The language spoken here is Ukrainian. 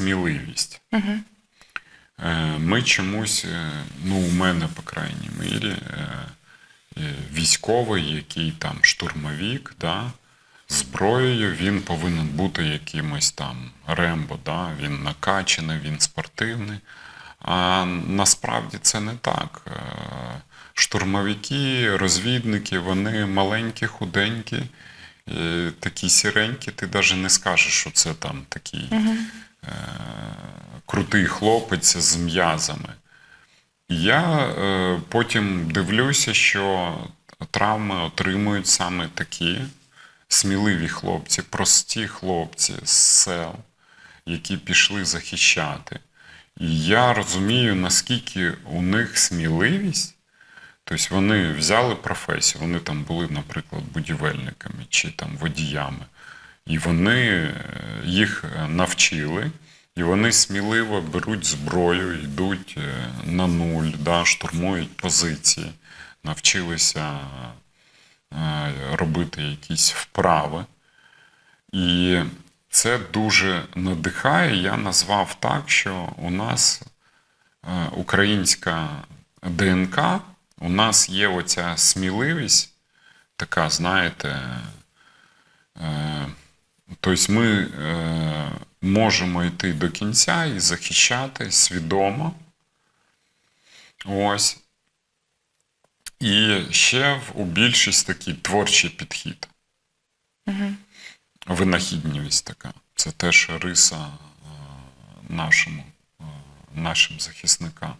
сміливість. Угу. Ми чомусь, е, ну, у мене, по крайній мірі, е, військовий, який там штурмовік, да, зброєю, він повинен бути якимось там рембо, да, він накачаний, він спортивний. А насправді це не так. Штурмовики, розвідники, вони маленькі, худенькі, такі сіренькі, ти навіть не скажеш, що це там такий е, крутий хлопець з м'язами. Я е, потім дивлюся, що травми отримують саме такі сміливі хлопці, прості хлопці з сел, які пішли захищати. І я розумію, наскільки у них сміливість. Тобто вони взяли професію, вони там були, наприклад, будівельниками чи там водіями. І вони е, їх е, навчили, і вони сміливо беруть зброю, йдуть е, на нуль, да, штурмують позиції, навчилися робити якісь вправи. І це дуже надихає. Я назвав так, що у нас українська ДНК, у нас є оця сміливість, така, знаєте, е, тобто ми е, можемо йти до кінця і захищати свідомо. Ось. І ще у більшість такий творчий підхід. Винахідність така. Це теж риса е, нашому, е, нашим захисникам.